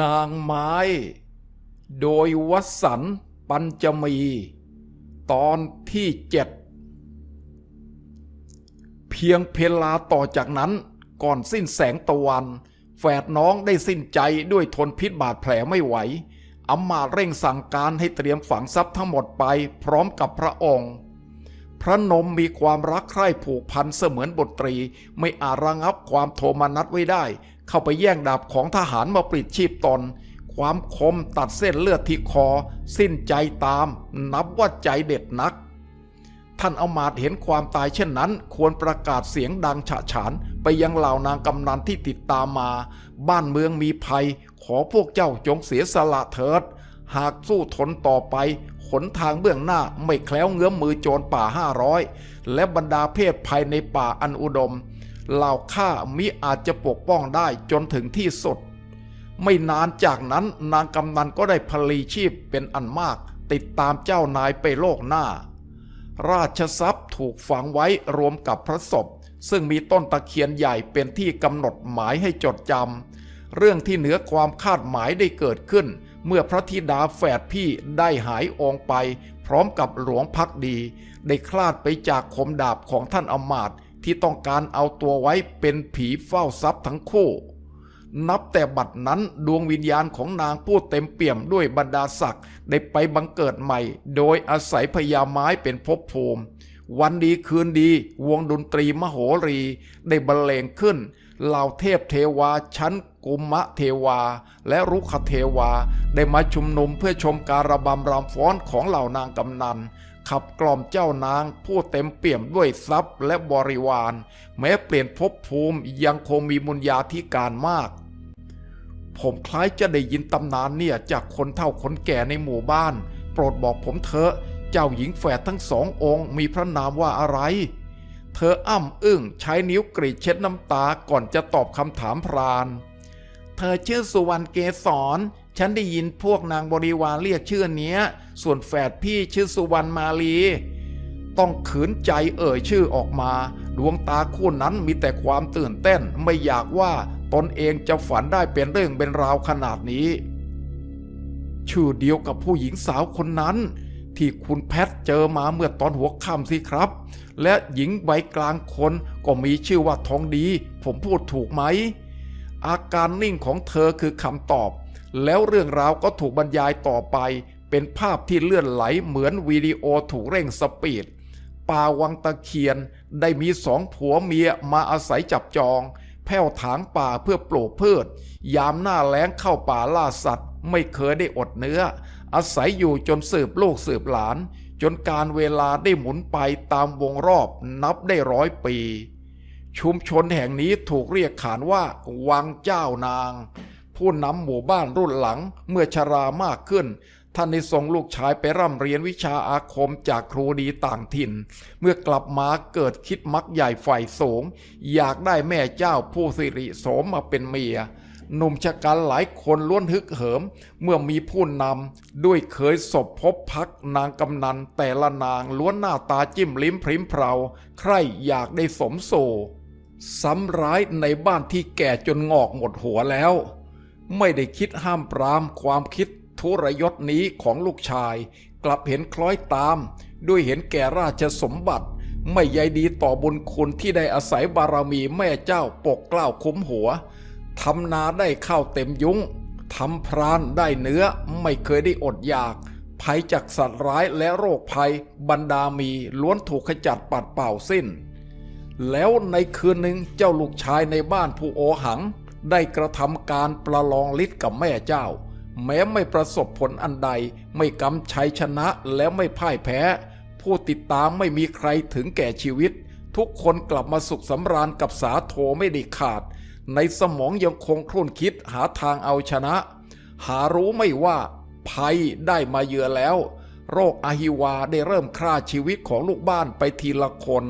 นางไม้ โดยวสันปัญจมี ตอนที่เจ็ดเพียงเพลาต่อจากนั้นก่อนสิ้นแสงตะวัน แฝดน้องได้สิ้นใจด้วยทนพิษบาดแผลไม่ไหวอำมาตเร่งสั่งการให้เตรียมฝังทรัพย์ทั้งหมดไปพร้อมกับพระองค์ พระนมมีความรักใคร่ผูกพันเสมือนบทตรีไม่อาจระงับความโทมนัสไว้ได้ เข้าไปแย่งดาบของทหารมาปลิดชีพตน ความคมตัดเส้นเลือดที่คอ สิ้นใจตาม นับว่าใจเด็ดนัก ท่านเอามาตเห็นความตายเช่นนั้น ควรประกาศเสียงดังฉะฉานไปยังเหล่านางกำนันที่ติดตามมา บ้านเมืองมีภัย ขอพวกเจ้าจงเสียสละเถิด หากสู้ทนต่อไปขนทางเบื้องหน้าไม่แคล้วเงื้อมมือโจรป่าห้าร้อยและบรรดาเพศภัยในป่าอันอุดม เหล่าข้ามิอาจจะปกป้องได้จนถึงที่สุด ไม่นานจากนั้นนางกำนันก็ได้พลีชีพเป็นอันมาก ติดตามเจ้านายไปโลกหน้า ราชทรัพย์ถูกฝังไว้รวมกับพระศพ ซึ่งมีต้นตะเคียนใหญ่เป็นที่กำหนดหมายให้จดจำเรื่องที่เหนือความคาดหมายได้เกิดขึ้น เมื่อพระธิดาแฝดพี่ได้หายองไป พร้อมกับหลวงพักดี ได้คลาดไปจากคมดาบของท่านอมาตย์ ที่ต้องการเอาตัวไว้เป็นผีเฝ้าทรัพย์ทั้งคู่ นับแต่บัดนั้นดวงวิญญาณของนางผู้เต็มเปี่ยมด้วยบรรดาศักดิ์ได้ไปบังเกิดใหม่ โดยอาศัยพญาไม้เป็นภพภูมิ วันดีคืนดี วงดนตรีมโหรี ได้บรรเลงขึ้นเหล่าเทพเทวาชั้นกุมะเทวา และรุขเทวา ได้มาชุมนุมเพื่อชมการระบำรำฟ้อนของเหล่านางกำนัน ขับกล่อมเจ้านางผู้เต็มเปี่ยมด้วยทรัพย์และบริวาร แม้เปลี่ยนภพภูมิยังคงมีมุญญาธิการมาก ผมคล้ายจะได้ยินตำนานเนี่ยจากคนเฒ่าคนแก่ในหมู่บ้าน โปรดบอกผมเถอะ เจ้าหญิงแฝดทั้งสององค์มีพระนามว่าอะไร เธออ้ำอึ้งใช้นิ้วกรีดเช็ดน้ำตาก่อนจะตอบคำถามพราน เธอชื่อสุวรรณเกษร ฉันได้ยินพวกนางบริวารเรียกชื่อเนี้ย ส่วนแฝดพี่ชื่อสุวรรณมาลี ต้องขืนใจเอ่ยชื่อออกมา ดวงตาคู่นั้นมีแต่ความตื่นเต้นไม่อยากว่าตนเองจะฝันได้เป็นเรื่องเป็นราวขนาดนี้ ชื่อเดียวกับผู้หญิงสาวคนนั้น ที่คุณแพทเจอมาเมื่อตอนหัวค่ำสิครับ และหญิงใบกลางคนก็มีชื่อว่าทองดี ผมพูดถูกไหม อาการนิ่งของเธอคือคำตอบ แล้วเรื่องราวก็ถูกบรรยายต่อไป เป็นภาพที่เลื่อนไหลเหมือนวิดีโอถูกเร่งสปีด ป่าวังตะเคียนได้มีสองผัวเมียมาอาศัยจับจอง แผ่วถางป่าเพื่อปลูกพืช ยามหน้าแล้งเข้าป่าล่าสัตว์ ไม่เคยได้อดเนื้อ อาศัยอยู่จนสืบลูกสืบหลาน จนการเวลาได้หมุนไปตามวงรอบนับได้ร้อยปีชุมชนแห่งนี้ถูกเรียกขานว่า วังเจ้านาง ผู้นำหมู่บ้านรุ่นหลังเมื่อชรามากขึ้น ท่านได้ส่งลูกชายไปร่ำเรียนวิชาอาคมจากครูดีต่างถิ่น เมื่อกลับมาเกิดคิดมักใหญ่ฝ่ายสูง อยากได้แม่เจ้าผู้สิริโสมมาเป็นเมียหนุ่มชะกันหลายคนล้วนฮึกเหิม เมื่อมีผู้นำด้วยเคยสบพบพักนางกำนันแต่ละนางล้วนหน้าตาจิ้มลิ้มพริมเพราใครอยากได้สมโซซ้ำร้ายในบ้านที่แก่จนงอกหมดหัวแล้ว ไม่ได้คิดห้ามปรามความคิดทุรยศนี้ของลูกชาย กลับเห็นคล้อยตาม ด้วยเห็นแก่ราชสมบัติ ไม่ใยดีต่อบุญคุณที่ได้อาศัยบารมีแม่เจ้าปกเกล้าคุ้มหัวทำนาได้ข้าวเต็มยุ้งทำพรานได้เนื้อไม่เคยได้อดอยาก ภัยจากสัตว์ร้ายและโรคภัย บรรดามีล้วนถูกขจัดปัดเป่าสิ้น แล้วในคืนหนึ่งเจ้าลูกชายในบ้านผู้โอหัง ได้กระทำการประลองฤทธิ์กับแม่เจ้า แม้ไม่ประสบผลอันใดไม่กำชัยชนะและไม่พ่ายแพ้ ผู้ติดตามไม่มีใครถึงแก่ชีวิต ทุกคนกลับมาสุขสำราญกับสาโทไม่ได้ขาด ในสมองยังคงครุ่นคิดหาทางเอาชนะ หารู้ไม่ว่า ภัยได้มาเยือแล้ว โรคอหิวาได้เริ่มฆ่าชีวิตของลูกบ้านไปทีละคน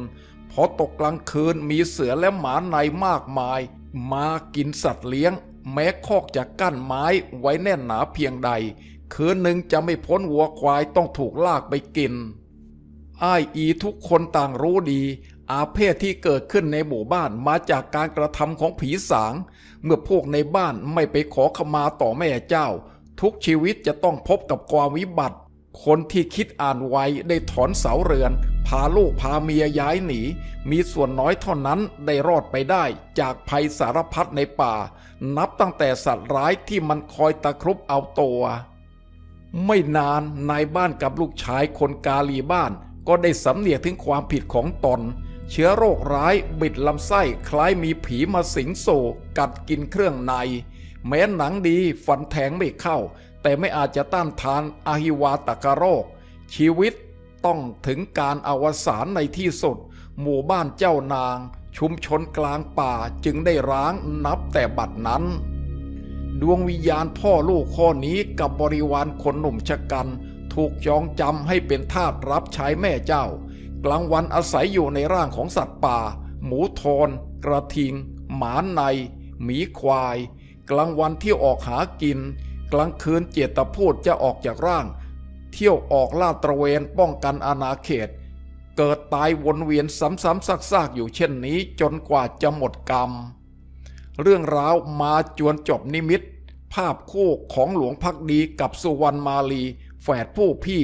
พอตกกลางคืนมีเสือและหมาในมากมาย มากินสัตว์เลี้ยง แม้คอกจะกั้นไม้ไว้แน่นหนาเพียงใด คืนหนึ่งจะไม่พ้นวัวควายต้องถูกลากไปกิน อ้ายอีทุกคนต่างรู้ดี อาเพศที่เกิดขึ้นในหมู่บ้านมาจากการกระทำของผีสาง เมื่อพวกในบ้านไม่ไปขอขมาต่อแม่เจ้า ทุกชีวิตจะต้องพบกับความวิบัติ คนที่คิดอ่านไวได้ถอนเสาเรือน พาลูกพาเมียย้ายหนี มีส่วนน้อยเท่านั้นได้รอดไปได้จากภัยสารพัดในป่า นับตั้งแต่สัตว์ร้ายที่มันคอยตะครุบเอาตัว ไม่นานนายบ้านกับลูกชายคนกาลีบ้านก็ได้สำเนียกถึงความผิดของตน เชื้อโรคร้ายบิดลำไส้คล้ายมีผีมาสิงโซกัดกินเครื่องใน แม้หนังดีฟันแทงไม่เข้า แต่ไม่อาจจะต้านทานอหิวาตกโรค ชีวิตต้องถึงการอวสานในที่สุด หมู่บ้านเจ้านาง ชุมชนกลางป่าจึงได้ร้างนับแต่บัดนั้น ดวงวิญญาณพ่อลูกข้อนี้กับบริวารคนหนุ่มชะกัน ถูกจองจำให้เป็นทาสรับใช้แม่เจ้า กลางวันอาศัยอยู่ในร่างของสัตว์ป่า หมูโทนกระทิง หมาใน หมีควาย กลางวันที่ออกหากิน กลางคืนเจตพูดจะออกจากร่าง เที่ยวออกลาดตระเวนป้องกันอาณาเขต เกิดตายวนเวียนซ้ำๆซากๆอยู่เช่นนี้จนกว่าจะหมดกรรม เรื่องราวมาจวนจบนิมิต ภาพคู่ของหลวงพักดีกับสุวรรณมาลี แฝดผู้พี่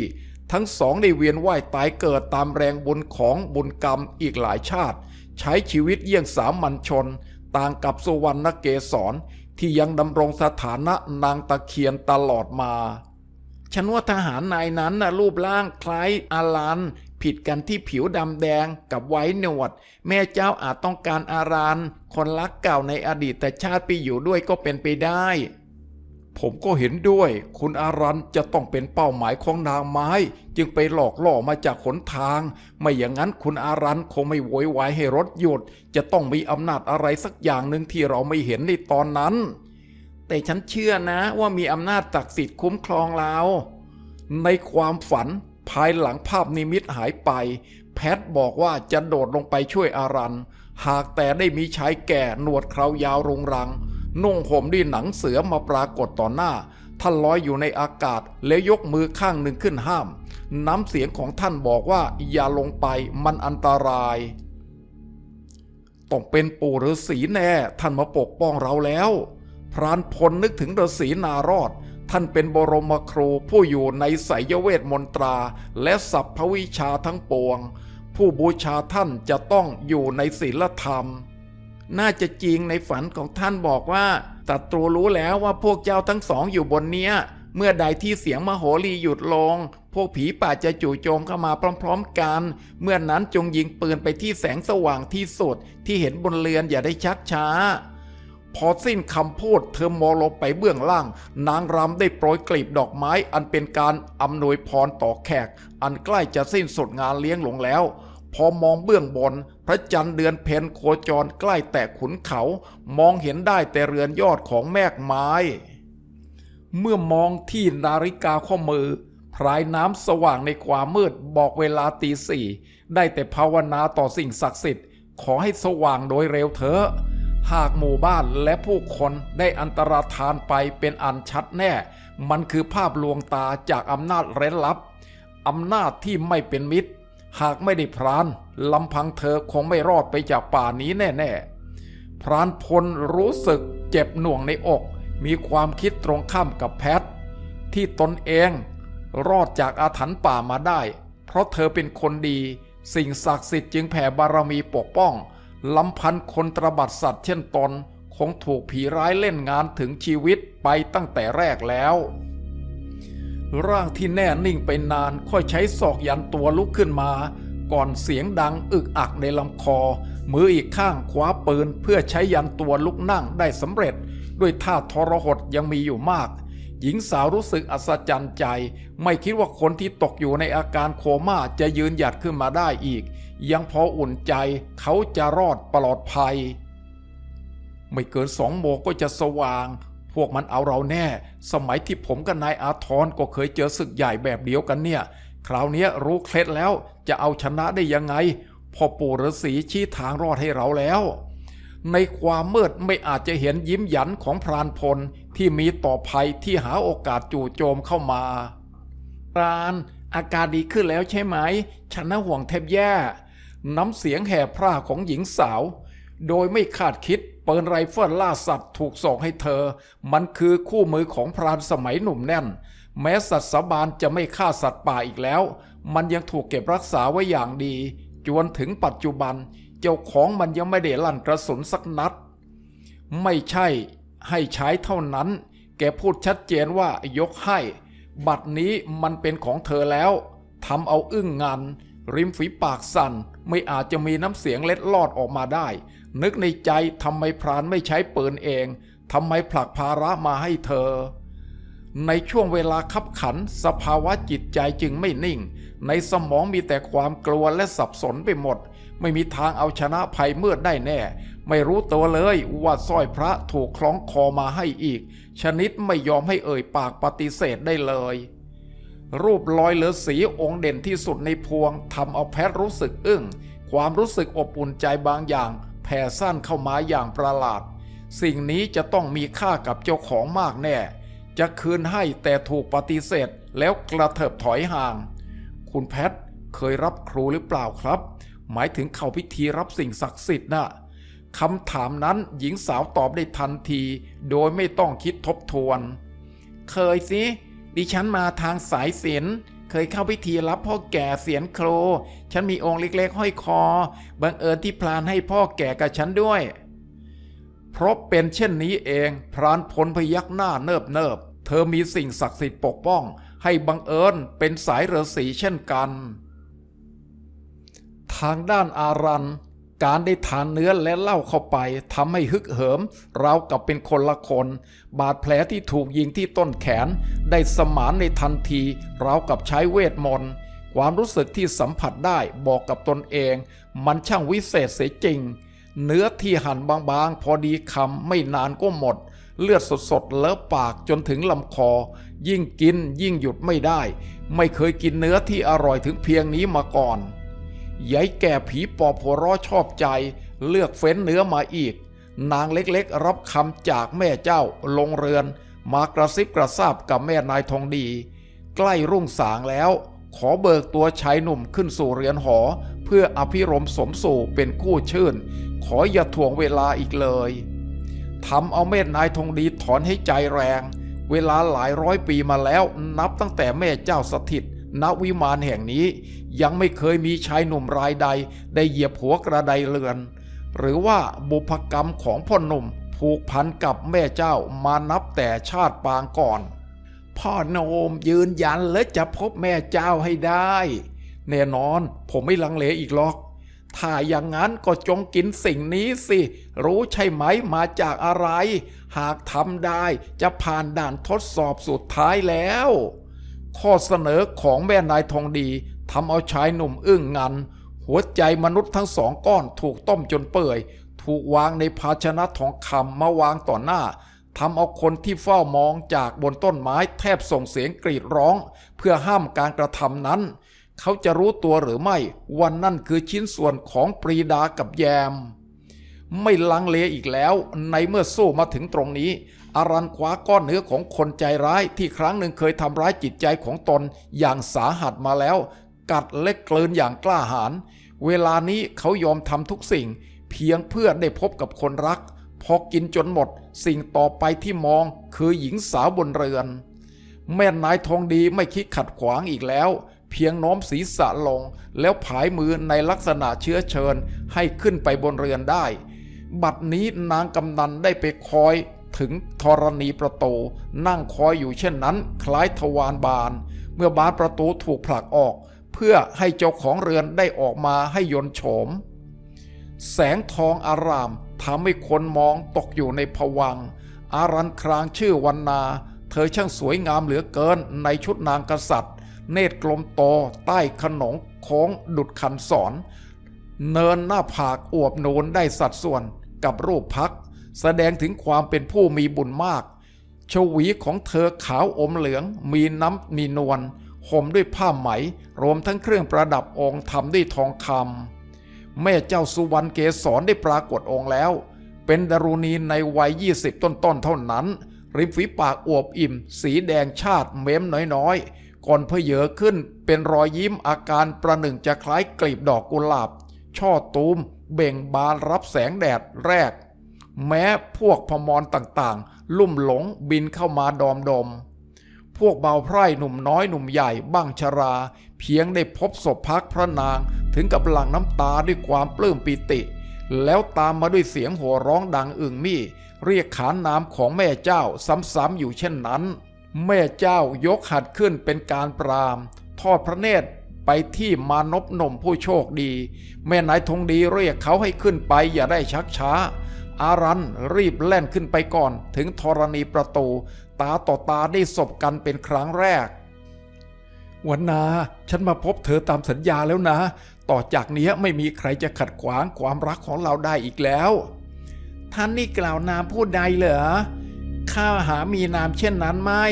ทั้งสองได้เวียนว่ายตายเกิดตามแรงบุญของบุญกรรมอีกหลายชาติ ใช้ชีวิตเยี่ยงสามัญชน ต่างกับสุวรรณเกศร ที่ยังดำรงสถานะนางตะเคียนตลอดมา ฉันว่าทหารนายนั้นนะรูปร่างคล้ายอารันผิดกันที่ผิวดำแดงกับไว้หนวด แม่เจ้าอาจต้องการอารันคนรักเก่าในอดีตแต่ชาติไปอยู่ด้วยก็เป็นไปได้ ผมก็เห็นด้วย คุณอารันจะต้องเป็นเป้าหมายของนางไม้ จึงไปหลอกล่อมาจากขนทาง ไม่อย่างนั้นคุณอารันคงไม่โวยวายให้รถหยุด จะต้องมีอำนาจอะไรสักอย่างหนึ่งที่เราไม่เห็นในตอนนั้น แต่ฉันเชื่อนะว่ามีอำนาจศักดิ์สิทธิ์คุ้มครองเรา ในความฝันภายหลังภาพนิมิตหายไป แพทบอกว่าจะโดดลงไปช่วยอารัน หากแต่ได้มีชายแก่หนวดเครายาวรุงรัง นุ่งห่มด้วยหนังเสือมาปรากฏต่อหน้า ท่านลอยอยู่ในอากาศแล้วยกมือข้างหนึ่งขึ้นห้าม น้ำเสียงของท่านบอกว่าอย่าลงไปมันอันตราย ต้องเป็นปู่ฤาษีแน่ ท่านมาปกป้องเราแล้ว พรานพลนึกถึงฤาษีนารอด ท่านเป็นบรมครูผู้อยู่ในไสยเวทมนตรา และสัพพวิชาทั้งปวง ผู้บูชาท่านจะต้องอยู่ในศีลธรรม น่าจะจริงในฝันของท่านบอกว่าศัตรูรู้แล้วว่าพวกเจ้าทั้งสองอยู่บนเนี้ย เมื่อใดที่เสียงมโหรีหยุดลง พวกผีป่าจะจู่โจมเข้ามาพร้อม ๆ กัน เมื่อนั้นจงยิงปืนไปที่แสงสว่างที่สุด ที่เห็นบนเรือนอย่าได้ชักช้า พอสิ้นคำพูดเธอมองลงไปเบื้องล่าง นางรำได้โปรยกลีบดอกไม้อันเป็นการอำนวยพรต่อแขก อันใกล้จะสิ้นสุดงานเลี้ยงลงแล้ว พอมองเบื้องบน พระจันทร์เดือนเพ็ญโคจรใกล้แต่ขุนเขา มองเห็นได้แต่เรือนยอดของแมกไม้ เมื่อมองที่นาฬิกาข้อมือพรายน้ำสว่างในความมืดบอกเวลาตีสี่ได้แต่ภาวนาต่อสิ่งศักดิ์สิทธิ์ ขอให้สว่างโดยเร็วเถอะ หากหมู่บ้านและผู้คนได้อันตรธานไปเป็นอันชัดแน่ มันคือภาพลวงตาจากอำนาจเร้นลับอำนาจที่ไม่เป็นมิตร หากไม่ได้พรานลำพังเธอคงไม่รอดไปจากป่านี้แน่ ๆ พรานพลรู้สึกเจ็บหน่วงในอก มีความคิดตรงข้ามกับแพท ที่ตนเองรอดจากอาถรรพ์ป่ามาได้ เพราะเธอเป็นคนดี สิ่งศักดิ์สิทธิ์จึงแผ่บารมีปกป้องลำพันคนตรบัดสัตว์เช่นตน คงถูกผีร้ายเล่นงานถึงชีวิตไปตั้งแต่แรกแล้ว ร่างที่แน่นิ่งไปนานค่อยใช้ศอกยันตัวลุกขึ้นมา ก่อนเสียงดังอึกอักในลำคอ มืออีกข้างคว้าปืนเพื่อใช้ยันตัวลุกนั่งได้สำเร็จ ด้วยท่าทรหดยังมีอยู่มาก หญิงสาวรู้สึกอัศจรรย์ใจ ไม่คิดว่าคนที่ตกอยู่ในอาการโคม่าจะยืนหยัดขึ้นมาได้อีก ยังพออุ่นใจเขาจะรอดปลอดภัย ไม่เกินสองโมงก็จะสว่าง พวกมันเอาเราแน่ สมัยที่ผมกับนายอาทรก็เคยเจอศึกใหญ่แบบเดียวกันเนี่ย คราวนี้รู้เคล็ดแล้วจะเอาชนะได้ยังไง พ่อปู่ฤาษีชี้ทางรอดให้เราแล้ว ในความมืดไม่อาจจะเห็นยิ้มหยันของพรานพลที่มีต่อภัยที่หาโอกาสจู่โจมเข้ามาพรานอาการดีขึ้นแล้วใช่ไหม ฉันน่าห่วงแทบแย่ น้ำเสียงแห่พร่าของหญิงสาว โดยไม่คาดคิด ปืนไรเฟิลล่าสัตว์ถูกส่งให้เธอ มันคือคู่มือของพรานสมัยหนุ่มแน่น แม้สัตว์สาบานจะไม่ฆ่าสัตว์ป่าอีกแล้ว มันยังถูกเก็บรักษาไว้อย่างดีจนถึงปัจจุบัน เจ้าของมันยังไม่ได้ลั่นกระสุนสักนัด ไม่ใช่ให้ใช้เท่านั้น แกพูดชัดเจนว่ายกให้ บัตรนี้มันเป็นของเธอแล้วทำเอาอึ้งงันริมฝีปากสั่นไม่อาจจะมีน้ำเสียงเล็ดลอดออกมาได้ นึกในใจทำไมพรานไม่ใช้ปืนเองทำไมผลักภาระมาให้เธอ ในช่วงเวลาคับขัน สภาวะจิตใจจึงไม่นิ่ง ในสมองมีแต่ความกลัวและสับสนไปหมด ไม่มีทางเอาชนะภัยมืดได้แน่ ไม่รู้ตัวเลยว่าสร้อยพระถูกคล้องคอมาให้อีก ชนิดไม่ยอมให้เอ่ยปากปฏิเสธได้เลยรูปลอยเหลือสีองค์เด่นที่สุดในพวงทำเอาแพทย์รู้สึกอึ้ง ความรู้สึกอบอุ่นใจบางอย่าง แผ่สั้นเข้ามาอย่างประหลาด สิ่งนี้จะต้องมีค่ากับเจ้าของมากแน่ จะคืนให้แต่ถูกปฏิเสธแล้วกระเถิบถอยห่าง คุณแพทย์เคยรับครูหรือเปล่าครับ หมายถึงเข้าพิธีรับสิ่งศักดิ์สิทธิ์น่ะคำถามนั้นหญิงสาวตอบได้ทันที โดยไม่ต้องคิดทบทวน เคยสิ ดิฉันมาทางสายศิลป์ เคยเข้าพิธีรับพ่อแก่เสียนโคร ฉันมีองค์เล็กๆ ห้อยคอ บังเอิญที่พรานให้พ่อแก่กับฉันด้วย เพราะเป็นเช่นนี้เอง พรานพลพยักหน้าเนิบเนิบๆเธอมีสิ่งศักดิ์สิทธิ์ปกป้อง ให้บังเอิญเป็นสายเรือสีเช่นกัน ทางด้านอารัน การได้ทานเนื้อและเหล้าเข้าไปทำให้ฮึกเหิม เรากับเป็นคนละคน บาดแผลที่ถูกยิงที่ต้นแขน ได้สมานในทันที เรากับใช้เวทมนต์ความรู้สึกที่สัมผัสได้บอกกับตนเอง มันช่างวิเศษเสียจริง เนื้อที่หั่นบางๆ พอดีคำไม่นานก็หมด เลือดสดๆเลอะปากจนถึงลำคอ ยิ่งกินยิ่งหยุดไม่ได้ ไม่เคยกินเนื้อที่อร่อยถึงเพียงนี้มาก่อน ยายแก่ผีปอบหัวร้อชอบใจ เลือกเฟ้นเนื้อมาอีก นางเล็กๆ รับคำจากแม่เจ้าลงเรือน มากระซิบกระซาบกับแม่นายทองดี ใกล้รุ่งสางแล้ว ขอเบิกตัวชายหนุ่มขึ้นสู่เรือนหอ เพื่ออภิรมย์สมสู่เป็นคู่ชื่น ขออย่าถ่วงเวลาอีกเลยทำเอาแม่นายทองดีถอนให้ใจแรง เวลาหลายร้อยปีมาแล้วนับตั้งแต่แม่เจ้าสถิตณวิมานแห่งนี้ ยังไม่เคยมีชายหนุ่มรายใด ได้เหยียบหัวกระไดเรือน หรือว่าบุพกรรมของพ่อหนุ่มผูกพันกับแม่เจ้ามานับแต่ชาติปางก่อน พ่อโนมยืนยันและจะพบแม่เจ้าให้ได้ แน่นอนผมไม่ลังเลอีกหรอก ถ้าอย่างนั้นก็จงกินสิ่งนี้สิ รู้ใช่ไหมมาจากอะไร หากทำได้จะผ่านด่านทดสอบสุดท้ายแล้ว ข้อเสนอของแม่นายทองดีำเอาชายหนุ่มอึ้งงัน หัวใจมนุษย์ทั้งสองก้อนถูกต้มจนเปื่อย ถูกวางในภาชนะทองคำมาวางต่อหน้าทำเอาคนที่เฝ้ามองจากบนต้นไม้แทบส่งเสียงกรีดร้อง เพื่อห้ามการกระทำนั้น เขาจะรู้ตัวหรือไม่วันนั่นคือชิ้นส่วนของปรีดากับแยม ไม่ลังเลอีกแล้ว ในเมื่อสู้มาถึงตรงนี้ อารันคว้าก้อนเนื้อของคนใจร้ายที่ครั้งหนึ่งเคยทำร้ายจิตใจของตนอย่างสาหัสมาแล้ว กัดเล็กเกลืนอย่างกล้าหาญเวลานี้เขายอมทำทุกสิ่ง เพียงเพื่อได้พบกับคนรัก พอกินจนหมด สิ่งต่อไปที่มองคือหญิงสาวบนเรือน แม่นายทองดีไม่คิดขัดขวางอีกแล้ว เพียงโน้มศีรษะลง แล้วผายมือในลักษณะเชื้อเชิญให้ขึ้นไปบนเรือนได้ บัดนี้นางกำนันได้ไปคอยถึงธรณีประตู นั่งคอยอยู่เช่นนั้น คล้ายทวารบาน เมื่อบานประตูถูกผลักออก เพื่อให้เจ้าของเรือนได้ออกมาให้ยนโฉม แสงทองอารามทำให้คนมองตกอยู่ในผวัง อารันครางชื่อวันนา เธอช่างสวยงามเหลือเกินในชุดนางกษัตริย์ เนตรกลมโตใต้ขนงโค้งดุดคันสอน เนินหน้าผากอวบโนนได้สัดส่วนกับรูปพัก แสดงถึงความเป็นผู้มีบุญมาก ชวีของเธอขาวอมเหลืองมีน้ำมีนวล ห่มด้วยผ้าไหม รวมทั้งเครื่องประดับองค์ทำด้วยทองคำแม่เจ้าสุวรรณเกศรได้ปรากฏองค์แล้ว เป็นดารุณีในวัย 20 ต้นๆเท่านั้น ริมฝีปากอวบอิ่ม สีแดงชาติเม้มน้อยๆ ก่อนเพเยอขึ้นเป็นรอยยิ้มอาการประหนึ่งจะคล้ายกลีบดอกกุหลาบ ช่อตูม เบ่งบานรับแสงแดดแรก แม้พวกพมรต่างๆ ลุ่มหลงบินเข้ามาดอมดม พวกเบาไพร่หนุ่มน้อยหนุ่มใหญ่บ้างชรา เพียงได้พบศพพักพระนางถึงกับหลั่งน้ำตาด้วยความปลื้มปิติ แล้วตามมาด้วยเสียงหัวร้องดังอึ่งมี่ เรียกขานนามของแม่เจ้าซ้ำๆอยู่เช่นนั้น แม่เจ้ายกหัดขึ้นเป็นการปรามทอดพระเนตรไปที่มานพหนุ่มผู้โชคดี แม่นายธงดีเรียกเขาให้ขึ้นไปอย่าได้ชักช้า อารันรีบแล่นขึ้นไปก่อนถึงธรณีประตู ตาต่อตาได้สบกันเป็นครั้งแรกวันนาฉันมาพบเธอตามสัญญาแล้วนะ ต่อจากนี้ไม่มีใครจะขัดขวางความรักของเราได้อีกแล้ว ท่านนี่กล่าวนามผู้ใดเหรอข้าหามีนามเช่นนั้นไม่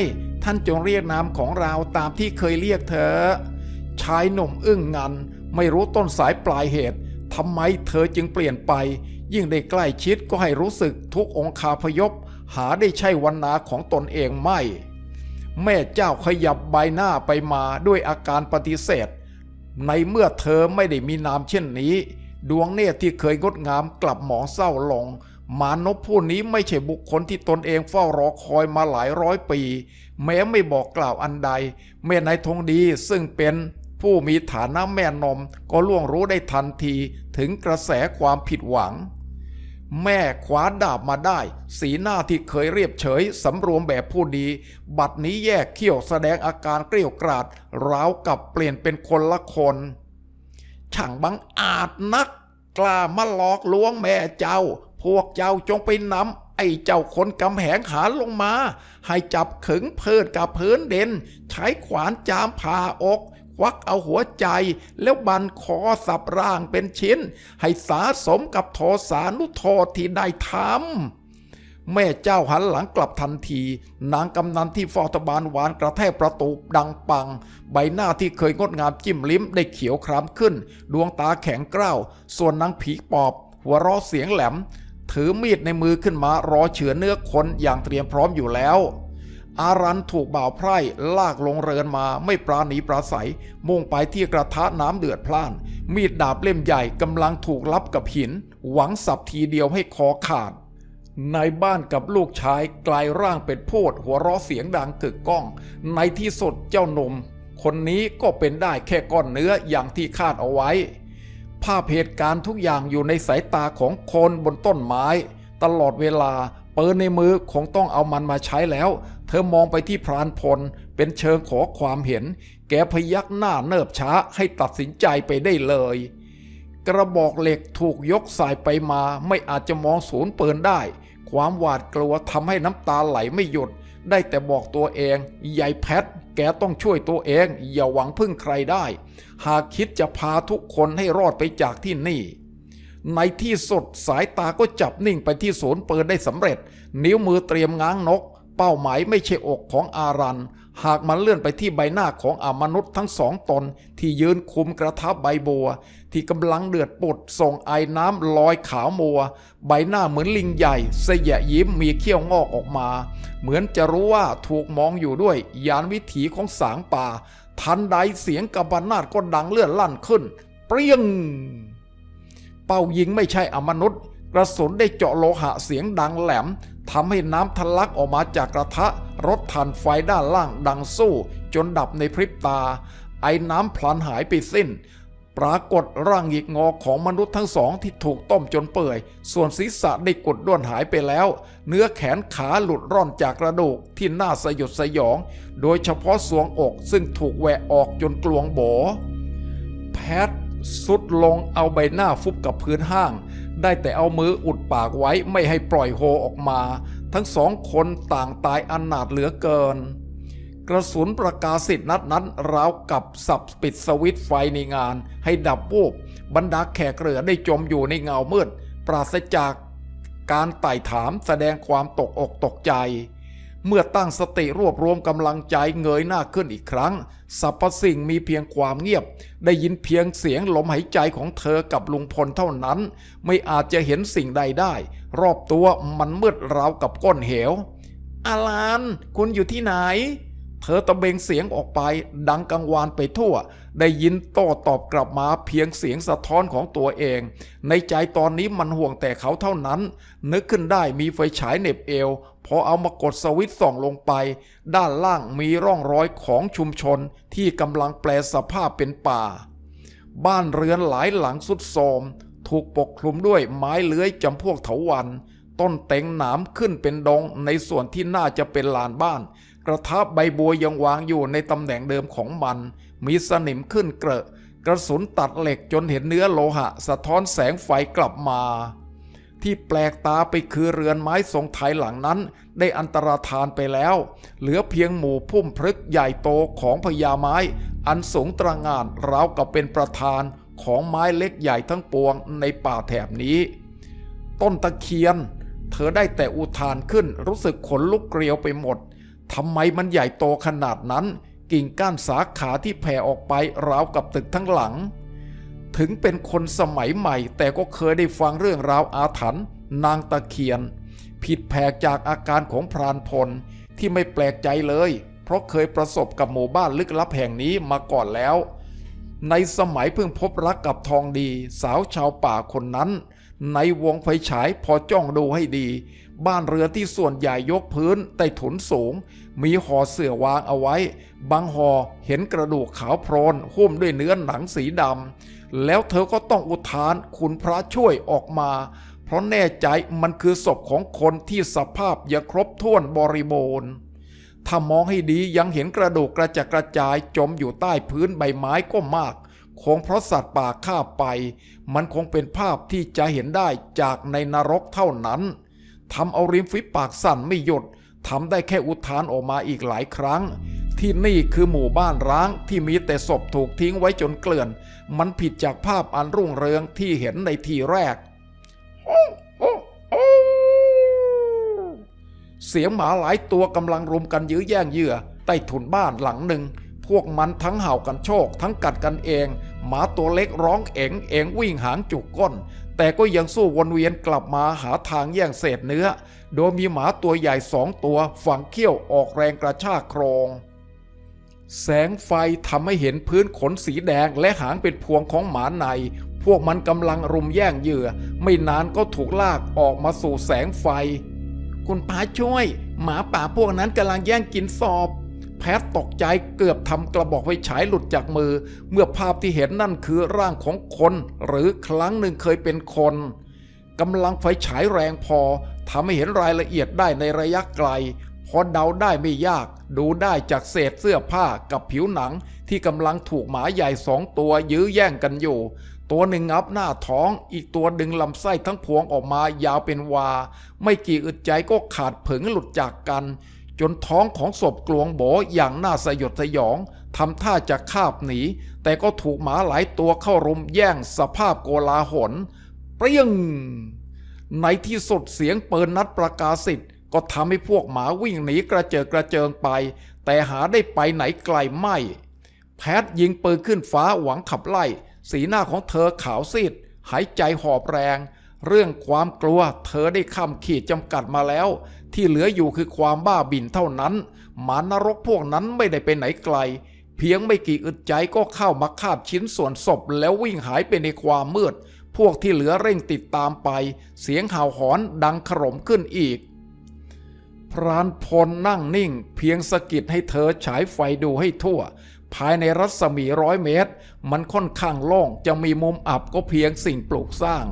ท่านจงเรียกนามของเราตามที่เคยเรียกเธอ ชายหนุ่มอึ้งงัน ไม่รู้ต้นสายปลายเหตุทำไมเธอจึงเปลี่ยนไป ยิ่งได้ใกล้ชิดก็ให้รู้สึกทุกองคาพยพ หาได้ใช่วันนาของตนเองไม่ แม่เจ้าขยับใบหน้าไปมาด้วยอาการปฏิเสธ ในเมื่อเธอไม่ได้มีนามเช่นนี้ ดวงเนตรที่เคยงดงามกลับหมองเศร้าลง มานพผู้นี้ไม่ใช่บุคคลที่ตนเองเฝ้ารอคอยมาหลายร้อยปี แม้ไม่บอกกล่าวอันใด แม่นายทงดีซึ่งเป็นผู้มีฐานะแม่นมก็ล่วงรู้ได้ทันทีถึงกระแสความผิดหวัง แม่คว้าดาบมาได้ สีหน้าที่เคยเรียบเฉยสำรวมแบบผู้ดี บัดนี้แยกเขี้ยวแสดงอาการเกลี้ยวกราดราวกับเปลี่ยนเป็นคนละคน ช่างบังอาจนัก กล้ามาหลอกลวงแม่เจ้า พวกเจ้าจงไปนำไอ้เจ้าคนกำแหงหาลงมา ให้จับขึงเพิดกับพื้นเด่น ใช้ขวานจามผ่าอก ควักเอาหัวใจ แล้วบันคอสับร่างเป็นชิ้น ให้สาสมกับโทสานุโทที่ได้ทำแม่เจ้าหันหลังกลับทันที นางกำนันที่ฟอตบานหวานกระแทกประตูดังปัง ใบหน้าที่เคยงดงามจิ้มลิ้มได้เขียวคล้ำขึ้น ดวงตาแข็งกร้าว ส่วนนางผีปอบ หัวเราะเสียงแหลม ถือมีดในมือขึ้นมารอเฉือนเนื้อคนอย่างเตรียมพร้อมอยู่แล้ว อารันถูกบ่าวไพร่ลากลงเรือนมาไม่ปราณีปราศัย มุ่งไปที่กระทะน้ำเดือดพล่าน มีดดาบเล่มใหญ่กำลังถูกลับกับหิน หวังสับทีเดียวให้คอขาดในบ้านกับลูกชายกลายร่างเป็นโพดหัวเราะเสียงดังกึกก้อง ในที่สุดเจ้าหนุ่ม คนนี้ก็เป็นได้แค่ก้อนเนื้ออย่างที่คาดเอาไว้ ภาพเหตุการณ์ทุกอย่างอยู่ในสายตาของคนบนต้นไม้ ตลอดเวลา เปืนในมือคงต้องเอามันมาใช้แล้ว เธอมองไปที่พรานพลเป็นเชิงขอความเห็น แกพยักหน้าเนิบช้าให้ตัดสินใจไปได้เลย กระบอกเหล็กถูกยกสายไปมาไม่อาจจะมองศูนย์ปืนได้ ความหวาดกลัวทำให้น้ำตาไหลไม่หยุด ได้แต่บอกตัวเองยายแพท แกต้องช่วยตัวเอง อย่าหวังพึ่งใครได้ หากคิดจะพาทุกคนให้รอดไปจากที่นี่ในที่สุดสายตาก็จับนิ่งไปที่ศูนย์ปืนได้สำเร็จ นิ้วมือเตรียมง้างนก เป้าหมายไม่ใช่อกของอารัน หากมันเลื่อนไปที่ใบหน้าของอมนุษย์ทั้งสองตน ที่ยืนคุมกระทะใบบัว ที่กำลังเดือดปุดส่งไอ้น้ำลอยขาวมัว ใบหน้าเหมือนลิงใหญ่เสยยิ้มมีเขี้ยวงอกออกมา เหมือนจะรู้ว่าถูกมองอยู่ด้วยยานวิถีของสางป่า ทันใดเสียงกำบนาดก็ดังเลื่อนลั่นขึ้น เปรี้ยง เป้ายิงไม่ใช่อมนุษย์ กระสุนได้เจาะโลหะเสียงดังแหลมทำให้น้ำทะลักออกมาจากกระทะรถทันไฟด้านล่างดังสู้ จนดับในพริบตา ไอ้น้ำพลันหายไปสิ้น ปรากฏร่างหยิกงอของมนุษย์ทั้งสองที่ถูกต้มจนเปื่อย ส่วนศีรษะได้กดด้วนหายไปแล้ว เนื้อแขนขาหลุดร่อนจากกระดูกที่น่าสยดสยอง โดยเฉพาะสวงอกซึ่งถูกแหวะออกจนกลวงโบแพท สุดลงเอาใบหน้าฟุบกับพื้นห้าง ได้แต่เอามืออุดปากไว้ไม่ให้ปล่อยโฮออกมา ทั้งสองคนต่างตายอนาถเหลือเกิน กระสุนประกาศสิทธิ์นัดนั้นราวกับสับปิดสวิตไฟในงาน ให้ดับวูบบรรดาแขกเรือได้จมอยู่ในเงามืด ปราศจากการไต่ถามแสดงความตกอกตกใจ เมื่อตั้งสติรวบรวมกำลังใจเงยหน้าขึ้นอีกครั้งสรรพสิ่งมีเพียงความเงียบ ได้ยินเพียงเสียงลมหายใจของเธอกับลุงพลเท่านั้น ไม่อาจจะเห็นสิ่งใดได้ รอบตัวมันมืดราวกับก้นเหว อาลาน คุณอยู่ที่ไหน ธธอตะเบงเสียงออกไป ดังกังวานไปทั่ว ได้ยินโต้ตอบกลับมาเพียงเสียงสะท้อนของตัวเอง ในใจตอนนี้มันห่วงแต่เขาเท่านั้น นึกขึ้นได้มีไฟฉายเหน็บเอว พอเอามากดสวิตช์ส่องลงไป ด้านล่างมีร่องรอยของชุมชนที่กำลังแปลสภาพเป็นป่า บ้านเรือนหลายหลังสุดโทมถูกปกคลุมด้วยไม้เลื้อยจำพวกเถาวันต้นเต็งหนามขึ้นเป็นดงในส่วนที่น่าจะเป็นลานบ้าน กระทะใบบัวยังวางอยู่ในตำแหน่งเดิมของมัน มีสนิมขึ้นเกระกระสุนตัดเหล็กจนเห็นเนื้อโลหะ สะท้อนแสงไฟกลับมา ที่แปลกตาไปคือเรือนไม้ทรงไทยหลังนั้น ได้อันตรธานไปแล้ว เหลือเพียงหมู่พุ่มพฤกษ์ใหญ่โตของพญาไม้ อันสูงตระงานราวกับเป็นประธานของไม้เล็กใหญ่ทั้งปวงในป่าแถบนี้ ต้นตะเคียน เธอได้แต่อุทานขึ้นรู้สึกขนลุกเกลียวไปหมด ทำไมมันใหญ่โตขนาดนั้น กิ่งก้านสาขาที่แผ่ออกไปราวกับตึกทั้งหลัง ถึงเป็นคนสมัยใหม่ แต่ก็เคยได้ฟังเรื่องราวอาถรรพ์นางตะเคียน ผิดแผกจากอาการของพรานพลที่ไม่แปลกใจเลย เพราะเคยประสบกับหมู่บ้านลึกลับแห่งนี้มาก่อนแล้ว ในสมัยเพิ่งพบรักกับทองดี สาวชาวป่าคนนั้น ในวงไฟฉายพอจ้องดูให้ดี บ้านเรือที่ส่วนใหญ่ยกพื้นใต้ถุนสูง มีห่อเสื่อวางเอาไว้ บางห่อเห็นกระดูกขาวโพลนหุ้มด้วยเนื้อหนังสีดำ แล้วเธอก็ต้องอุทานคุณพระช่วยออกมา เพราะแน่ใจมันคือศพของคนที่สภาพยังครบถ้วนบริบูรณ์ถ้ามองให้ดียังเห็นกระดูกกระจัดกระจายจมอยู่ใต้พื้นใบไม้ก็มาก คงเพราะสัตว์ป่าฆ่าไป มันคงเป็นภาพที่จะเห็นได้จากในนรกเท่านั้น ทำเอาริมฝีปากสั่นไม่หยุดทำได้แค่อุทานออกมาอีกหลายครั้ง ที่นี่คือหมู่บ้านร้างที่มีแต่ศพถูกทิ้งไว้จนเกลื่อน มันผิดจากภาพอันรุ่งเรืองที่เห็นในทีแรก เสียงหมาหลายตัวกำลังรุมกันยื้อแย่งเหยื่อ ใต้ถุนบ้านหลังหนึ่ง พวกมันทั้งเห่ากันโชค ทั้งกัดกันเอง หมาตัวเล็กร้องเอ๋งเอ๋งวิ่งหางจุกก้น แต่ก็ยังสู้วนเวียนกลับมาหาทางแย่งเศษเนื้อ โดยมีหมาตัวใหญ่สองตัวฝังเขี้ยวออกแรงกระชากโครง แสงไฟทำให้เห็นพื้นขนสีแดงและหางเป็นพวงของหมาใน พวกมันกำลังรุมแย่งเหยื่อ ไม่นานก็ถูกลากออกมาสู่แสงไฟ คุณพาช่วย หมาป่าพวกนั้นกำลังแย่งกินสอบ แพทตกใจเกือบทำกระบอกไฟฉายหลุดจากมือ เมื่อภาพที่เห็นนั่นคือร่างของคน หรือครั้งหนึ่งเคยเป็นคนกำลังไฟฉายแรงพอทำให้เห็นรายละเอียดได้ในระยะไกลพอเดาได้ไม่ยาก ดูได้จากเศษเสื้อผ้ากับผิวหนัง ที่กำลังถูกหมาใหญ่สองตัวยื้อแย่งกันอยู่ ตัวหนึ่งงับหน้าท้อง อีกตัวดึงลำไส้ทั้งพวงออกมายาวเป็นวา ไม่กี่อึดใจก็ขาดผึงหลุดจากกัน จนท้องของศพกลวงโบอย่างน่าสยดสยองทำท่าจะคาบหนี แต่ก็ถูกหมาหลายตัวเข้ารุมแย่งสภาพโกลาหลเปรี้ยง ในที่สุดเสียงเปืนนัดประกาศสิทธิ์ก็ทำให้พวกหมาวิ่งหนีกระเจิดกระเจิงไป แต่หาได้ไปไหนไกลไม่ แพทย์ยิงปืนขึ้นฟ้าหวังขับไล่ สีหน้าของเธอขาวซีดหายใจหอบแรง เรื่องความกลัวเธอได้ข้ามขีดจำกัดมาแล้ว ที่เหลืออยู่คือความบ้าบิ่นเท่านั้น หมานรกพวกนั้นไม่ได้ไปไหนไกล เพียงไม่กี่อึดใจก็เข้ามาคาบชิ้นส่วนศพแล้ววิ่งหายไปในความมืด พวกที่เหลือเร่งติดตามไป เสียงเห่าหอนดังขรมขึ้นอีก พรานพลนั่งนิ่ง เพียงสะกิดให้เธอฉายไฟดูให้ทั่ว ภายในรัศมีร้อยเมตร มันค่อนข้างโล่งจะมีมุมอับก็เพียงสิ่งปลูกสร้าง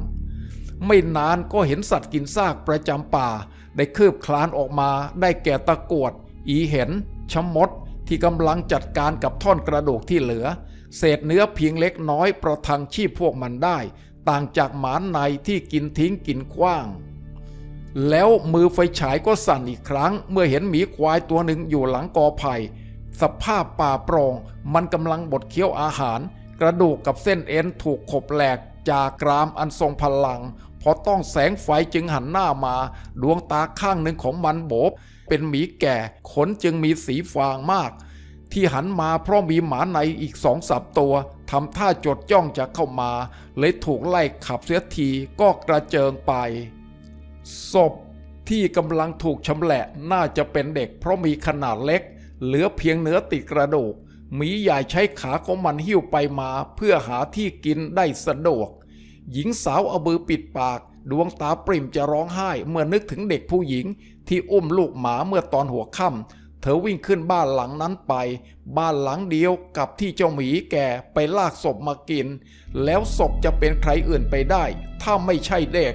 ไม่นานก็เห็นสัตว์กินซากประจำป่า ได้คืบคลานออกมาได้แก่ตะกวด อีเห็นชมด ที่กำลังจัดการกับท่อนกระดูกที่เหลือ เศษเนื้อเพียงเล็กน้อยประทังชีพพวกมันได้ ต่างจากหมานในที่กินทิ้งกินขว้าง แล้วมือไฟฉายก็สั่นอีกครั้ง เมื่อเห็นหมีควายตัวหนึ่งอยู่หลังกอไผ่สภาพป่าโปร่งมันกำลังบดเคี้ยวอาหาร กระดูกกับเส้นเอ็นถูกขบแหลกจากกรามอันทรงพลัง พอต้องแสงไฟจึงหันหน้ามา ดวงตาข้างหนึ่งของมันโบบเป็นหมีแก่ ขนจึงมีสีฟางมาก ที่หันมาเพราะมีหมาในอีกสองสับตัวทำท่าจดจ้องจะเข้ามา เลยถูกไล่ขับเสียทีก็กระเจิงไป ศพที่กำลังถูกชำแหละน่าจะเป็นเด็ก เพราะมีขนาดเล็ก เหลือเพียงเนื้อติดกระดูกหมีใหญ่ใช้ขาของมันหิ้วไปมาเพื่อหาที่กินได้สะดวก หญิงสาวเอามือปิดปาก ดวงตาปริ่มจะร้องไห้ เมื่อนึกถึงเด็กผู้หญิง ที่อุ้มลูกหมาเมื่อตอนหัวค่ำเธอวิ่งขึ้นบ้านหลังนั้นไป บ้านหลังเดียวกับที่เจ้าหมีแก่ไปลากศพมากิน แล้วศพจะเป็นใครอื่นไปได้ ถ้าไม่ใช่เด็ก